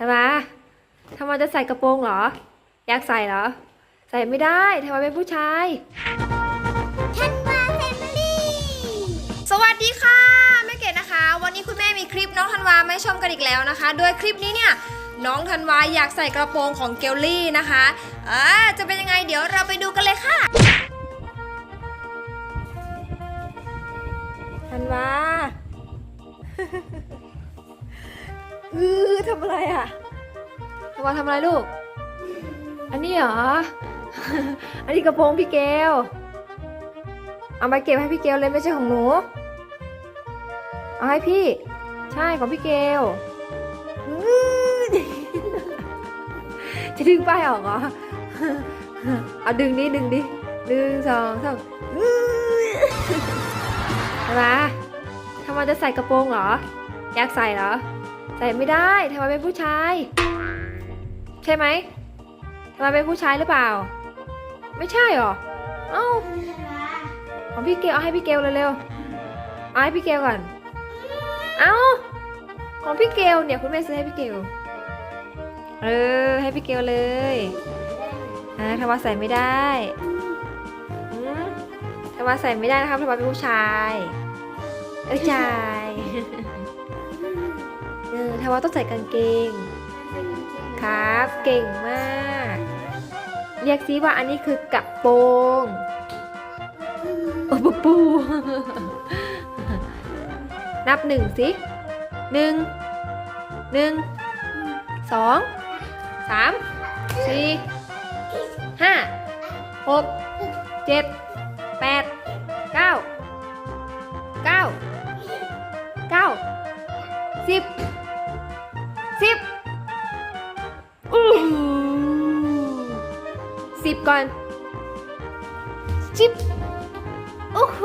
ทำไมทำไมจะใส่กระโปรงเหรอ อยากใส่เหรอ ใส่ไม่ได้ทำไมเป็นผู้ชายทันวาแฟมิลี่สวัสดีค่ะแม่เกดนะคะ วันนี้คุณแม่มีคลิปน้องธันวามาให้ชมกันอีกแล้วนะคะ โดยคลิปนี้เนี่ยน้องธันวาอยากใส่กระโปรงของเกลลี่นะคะอ่าจะเป็นยังไงเดี๋ยวเราไปดูกันเลยค่ะธันวาเออ ทำอะไรอะธันวาทำอะไรลูก อันนี้เหรอ อันนี้กระโปรงพี่เกลเอามาเก็บให้พี่เกลเลยไม่ใช่ของหนู เอาให้พี่ ใช่ของพี่เกลจะดึงป้ายออกเหรอ เอาดึงดิดึงดิหนึ่งสองสามอื้อทำไมทำไมจะใส่กระโปรงเหรอ อยากใส่เหรอ ใส่ไม่ได้ทำไมเป็นผู้ชาย ใช่ไหมทำไมเป็นผู้ชายหรือเปล่า ไม่ใช่หรอ เอ้าของพี่เกลเอาให้พี่เกลเร็วๆเอาให้พี่เกลก่อน เอาของพี่เกลเนี่ยคุณแม่ซื้อให้พี่เกลเออให้พี่เกลเลยอ่าทว่าใส่ไม่ได้ทว่าใส่ไม่ได้นะครับทว่าเป็นผู้ชายเออชาย เออทว่าต้องใส่กางเกง ครับ เก่งมาก เรียกซิว่าอันนี้คือกระโปรงโอ้ปูปู นับหนึ่งสิหนึ่งหนึ่งสองสามสี่ห้าหกเจ็ดแปดเก้าเก้าเก้าสิบสิบ สิบก่อนสิบโอ้โห